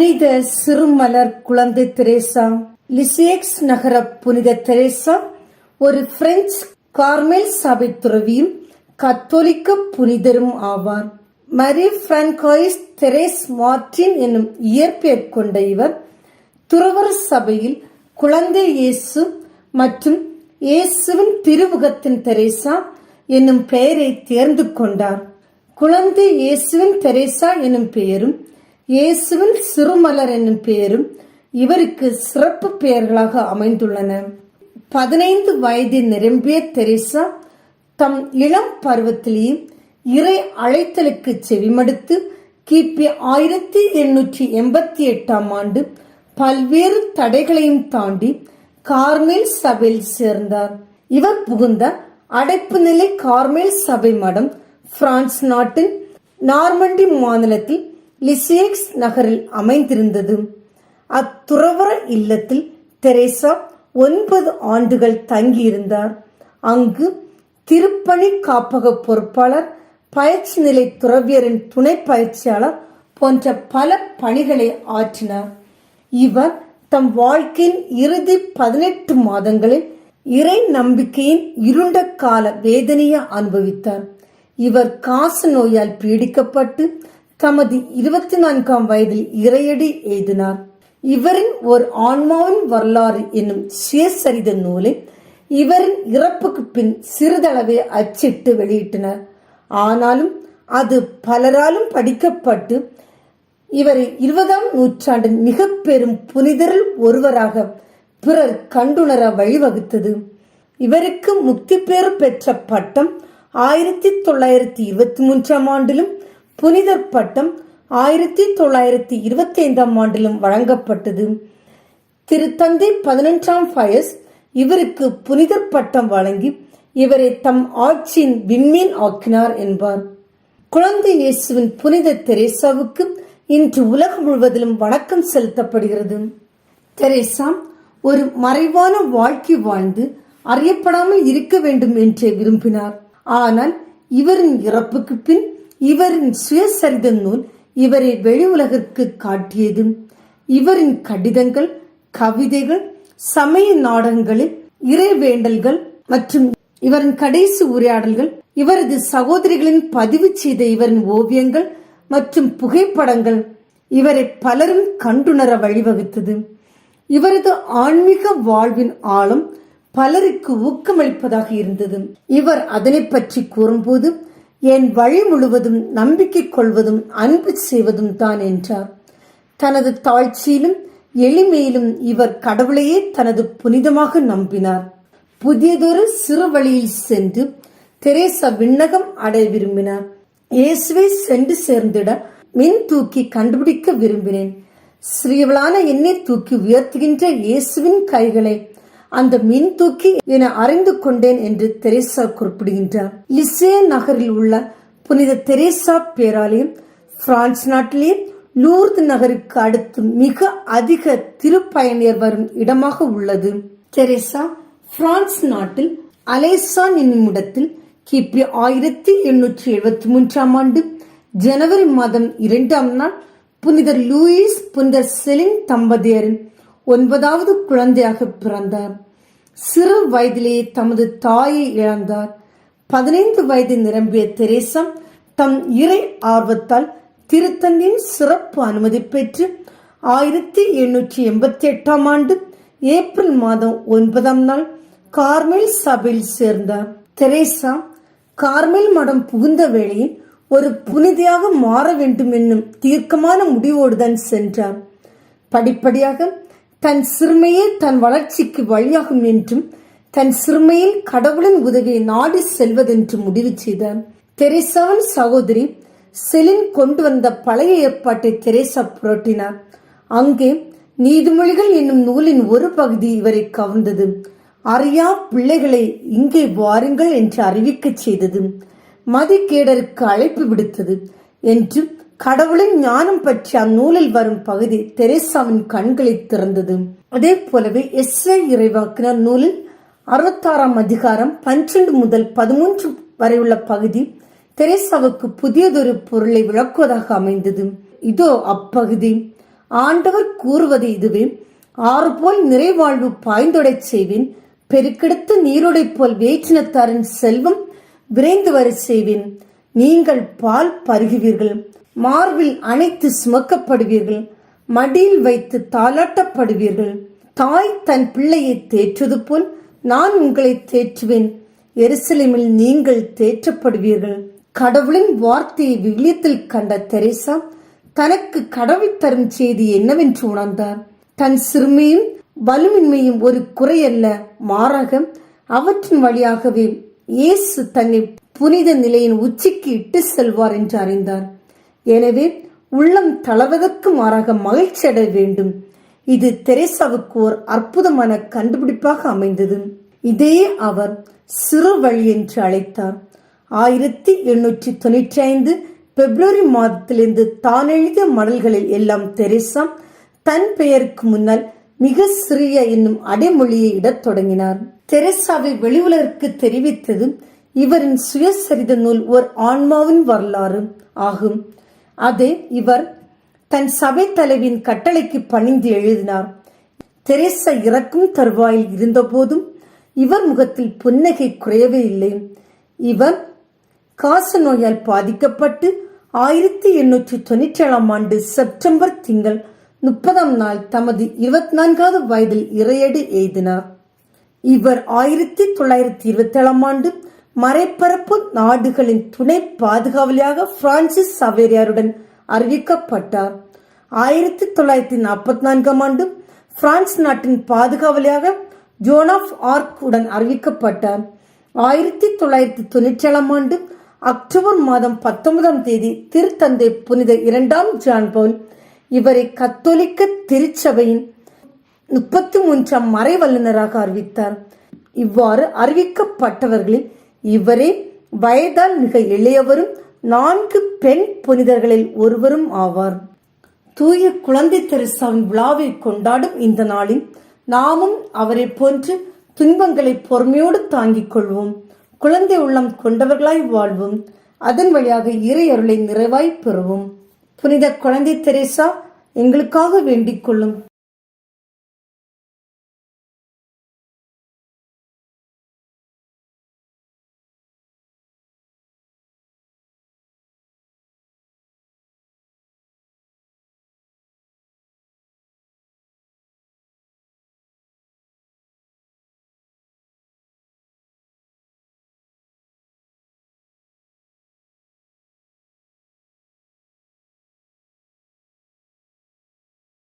புனித சிறுமலர் குழந்தை தெரேசா லிசியக்ஸ் நகர புனித தெரேசா ஒரு பிரெஞ்சு கார்மெல் சபை துறவியும் கத்தோலிக்க புனிதரும் ஆவார். மரி பிரான்காய்ஸ் தெரேஸ் மார்டின் என்னும் இயற்பெயர் கொண்ட இவர் துறவர் சபையில் குழந்தை இயேசு மற்றும் இயேசுவின் திருமுகத்தின் தெரேசா என்னும் பெயரை தேர்ந்து கொண்டார். குழந்தை இயேசுவின் தெரேசா என்னும் பெயரும் இயேசுவின் சிறுமலர் என்னும் பெயரும் இவருக்கு சிறப்பு பெயர்களாக அமைந்துள்ளன. பதினைந்து வயது நிரம்பிய தெரேசா தம் இளம் பருவத்திலேயே இறை அழைத்தலுக்கு செவிமடுத்து கிபி ஆயிரத்தி எண்ணூற்றி எண்பத்தி எட்டாம் ஆண்டு பல்வேறு தடைகளையும் தாண்டி கார்மேல் சபையில் சேர்ந்தார். இவர் புகுந்த அடைப்பு நிலை கார்மேல் சபை மடம் பிரான்ஸ் நாட்டின் நார்மண்டி மாநிலத்தில் லிசியக்ஸ் நகரில் அமைந்திருந்தது. அத்துறவர இல்லத்தில் தெரேசா ஒன்பது ஆண்டுகள் தங்கியிருந்தார். அங்கு திருப்பணி காப்பக பொறுப்பாளர் பயிற்சி நிலை துறவியரின் துணை பயிற்சியாளர் போன்ற பல பணிகளை ஆற்றினார். இவர் தம் வாழ்க்கையின் இறுதி பதினெட்டு மாதங்களில் இறை நம்பிக்கையின் இருண்ட கால வேதனையை அனுபவித்தார். இவர் காசு நோயால் பீடிக்கப்பட்டு தமது இருபத்தி நான்காம் வயதில் இறையடி எழுதினார். இவரின் ஒரு ஆன்மாவின் வரலாறு என்னும் சுயசரித நூலை இவரின் இறப்புக்கு பின் சிறிதளவே அச்சிட்டு வெளியிட்டனர். ஆனாலும் அது பலராலும் படிக்கப்பட்டு இவரை இருபதாம் நூற்றாண்டின் மிக பெரும் புனிதரில் ஒருவராக பிறர் கண்டுணர வழிவகுத்தது. இவருக்கு முக்தி பேறு பெற்ற பட்டம் ஆயிரத்தி தொள்ளாயிரத்தி இருபத்தி மூன்றாம் ஆண்டிலும் புனிதர் பட்டம் ஆயிரத்தி தொள்ளாயிரத்தி இருபத்தி ஐந்தாம் ஆண்டிலும் வழங்கப்பட்டது. திருத்தந்தை பதினொன்றாம் பயஸ் இவருக்கு புனிதர் பட்டம் வழங்கி இவரை தம் ஆட்சியின் விண்மீன் ஆக்கினார் என்பார். குழந்தை இயேசுவின் புனித தெரேசாவுக்கு இன்று உலகம் முழுவதிலும் வணக்கம் செலுத்தப்படுகிறது. தெரேசா ஒரு மறைவான வாழ்க்கை வாழ்ந்து அறியப்படாமல் இருக்க வேண்டும் என்றே விரும்பினார். ஆனால் இவரின் இறப்புக்கு பின் இவரின் சுயசரித நூல் இவரை வெளி உலகிற்கு காட்டியதும் இவரின் கடிதங்கள் கவிதைகள் சமய நாடகங்களில் இறைவேண்டல்கள் மற்றும் இவரின் கடைசி உரையாடல்கள் இவரது சகோதரிகளின் பதிவு செய்த இவரின் ஓவியங்கள் மற்றும் புகைப்படங்கள் இவரை பலரும் கண்டுணர வழிவகுத்தது. இவரது ஆன்மீக வாழ்வின் ஆழம் பலருக்கு ஊக்கமளிப்பதாக இருந்தது. இவர் அதனை பற்றி கூறும்போது என் வழி முழுவதும் நம்பிக்கை கொள்வதும் அன்பு செய்வதும் தான் என்றார். தனது தாழ்ச்சியிலும் எளிமையிலும் இவர் கடவுளையே தனது புனிதமாக நம்பினார். புதியதொரு சிறு வழியில் சென்று தெரேசா விண்ணகம் அடைய விரும்பினார். இயேசுவை சென்று சேர்ந்திட மின் தூக்கி கண்டுபிடிக்க விரும்பினேன். ஸ்ரீவளான என்னை தூக்கி உயர்த்துகின்ற இயேசுவின் கைகளை அந்த மின் தூக்கி என அறிந்து கொண்டேன் என்று தெரேசா குறிப்பிடுகின்றார். லிசே நகரில் உள்ள புனித தெரேசா பேராலயம் பிரான்ஸ் நாட்டிலே லூர்து நகருக்கு அடுத்து மிக அதிக திருப்பயணியர் வரும் இடமாக உள்ளது. தெரேசா பிரான்ஸ் நாட்டில் அலேசான் என்னும் இடத்தில் கிபி ஆயிரத்தி எண்ணூற்றி எழுபத்தி மூன்றாம் ஆண்டு ஜனவரி மாதம் இரண்டாம் நாள் புனிதர் லூயிஸ் புனிதர் செலின் தம்பதியரின் ஒன்பதாவது குழந்தையாக பிறந்தார். சிறு வயதிலேயே தமது தாயை இழந்தார். பதினைந்து வயது நிரம்பிய தெரேசம் தம் இறை ஆர்வத்தால் திருத்தந்தின் சிறப்பு அனுமதி பெற்று ஆயிரத்தி எண்ணூற்றி எண்பத்தி எட்டாம் ஆண்டு ஏப்ரல் மாதம் ஒன்பதாம் நாள் கார்மெல் சபையில் சேர்ந்தார். தெரேசா கார்மெல் மடம் புகுந்த வேளையில் ஒரு புனிதையாக மாற வேண்டும் என்னும் தீர்க்கமான முடிவோடுதான் சென்றார். படிப்படியாக தன் சிறுமையே தன் வளர்ச்சிக்கு வழியாகும் என்றும் தன் சிறுமையில் கடவுளின் உதவியை நாடி செல்வதென்று முடிவு செய்தார் தெரேசாவின் சகோதரி செலின் கொண்டு வந்த பழைய ஏற்பாட்டை தெரேசா புரட்டினார். அங்கே நீதிமொழிகள் என்னும் நூலின் ஒரு பகுதி இவரை கவர்ந்தது. அறியா பிள்ளைகளை இங்கே வாருங்கள் என்று அறிவிக்கச் செய்தது. மதிக்கேடருக்கு அழைப்பு விடுத்தது என்றும் கடவுளின் ஞானம் பற்றி அந்நூலில் வரும் பகுதி தெரேசாவின் கண்களை திறந்தது. அதே போலவே எஸ்ஐ இறைவாக்கினர் நூலில் அறுபத்தாறாம் அதிகாரம் பன்னிரண்டு முதல் பதிமூன்று வரையுள்ள பகுதி தெரேசாவுக்கு புதியதொரு பொருளை விளக்குவதாக அமைந்தது. இதோ அப்பகுதி. ஆண்டவர் கூறுவது இதுவே ஆறு போல் நிறைவாழ்வு பாய்ந்தொடச் செய்வேன் பெருக்கெடுத்து நீரோடை போல் வேற்றினத்தாரின் செல்வம் விரைந்து வரச் செய்வேன். நீங்கள் பால் பருகுவீர்கள். மார்பில் அணைத்து சுமக்கப்படுவீர்கள் மடியில் வைத்து தாளாட்டப்படுவீர்கள். தாய் தன் பிள்ளையை தேற்றுவது போல் நான் உங்களை தேற்றுவேன். எருசலேமில் நீங்கள் தேற்றப்படுவீர்கள். கடவுளின் வார்த்தையை விவிலியத்தில் கண்ட தெரேசா தனக்கு கடவுள் தரும் செய்தி என்னவென்று உணர்ந்தார். தன் சிறுமியும் வலுமின்மையும் ஒரு குறையல்ல மாறாக அவற்றின் வழியாகவே இயேசு தன்னை புனித நிலையின் உச்சிக்கு இட்டு செல்வார் என்று அறிந்தார். எனவே உள்ளம் தளவதற்கு மாறாக மகிழ்ச்சி அடைய வேண்டும். இது தெரேசாவுக்கு ஓர் அற்புதமான கண்டுபிடிப்பாக அமைந்தது. இதையே அவர் சிறு வழி என்று அழைத்தார். ஆயிரத்தி எண்ணூற்றி தொண்ணூற்றி ஐந்து பிப்ரவரி மாதத்திலிருந்து தான் எழுதிய மடல்களில் எல்லாம் தெரேசா தன் பெயருக்கு முன்னால் மிக சிறிய என்னும் அடைமொழியை இடத் தொடங்கினார். தெரேசாவை வெளி உலகிற்கு தெரிவித்தது இவரின் சுயசரித நூல் ஓர் ஆன்மாவின் வரலாறு ஆகும். அது இவர் தன் சபை தலைவின் கட்டளைக்கு பணிந்து எழுதினார். தெரேசா இறக்கும் தருவாயில் இருந்தபோதும் இவர் முகத்தில் புன்னகை குறையவே இல்லை. இவர் காச நோயால் பாதிக்கப்பட்டு ஆயிரத்தி எண்ணூற்றி தொண்ணூற்றி ஏழாம் ஆண்டு செப்டம்பர் திங்கள் முப்பதாம் நாள் தமது இருபத்தி நான்காவது வயதில் இறையடி எய்தினார். இவர் ஆயிரத்தி தொள்ளாயிரத்தி இருபத்தி ஏழாம் ஆண்டு மறைப்பரப்பு நாடுகளின் துணை பாதுகாவலியாக பிரான்சிஸ் சவேரியாருடன் அறிவிக்கப்பட்டார். ஆயிரத்தி தொள்ளாயிரத்தி நாற்பத்தி நான்காம் ஆண்டு பிரான்ஸ் நாட்டின் பாதுகாவலியாக ஜோன் ஆஃப் ஆர்க் உடன் அறிவிக்கப்பட்டார். ஆயிரத்தி தொள்ளாயிரத்தி தொண்ணூற்றி ஏழாம் ஆண்டு அக்டோபர் மாதம் பத்தொன்பதாம் தேதி திருத்தந்தை புனித இரண்டாம் ஜான் பவுல் இவரை கத்தோலிக்க திருச்சபையின் முப்பத்தி மூன்றாம் மறை வல்லுநராக அறிவித்தார். இவ்வாறு அறிவிக்கப்பட்டவர்களில் இவரே வயதால் மிக இளையவரும் நான்கு பெண் புனிதர்களில் ஒருவரும் ஆவார். தூய குழந்தை தெரசாவின் விழாவை கொண்டாடும் இந்த நாளில் நாமும் அவரை போன்று துன்பங்களை பொறுமையோடு தாங்கிக் கொள்வோம். குழந்தை உள்ளம் கொண்டவர்களாய் வாழ்வோம். அதன் வழியாக இறை அருளை நிறைவாய் பெறுவோம். புனித குழந்தை தெரேசா எங்களுக்காக வேண்டிக் கொள்ளும்.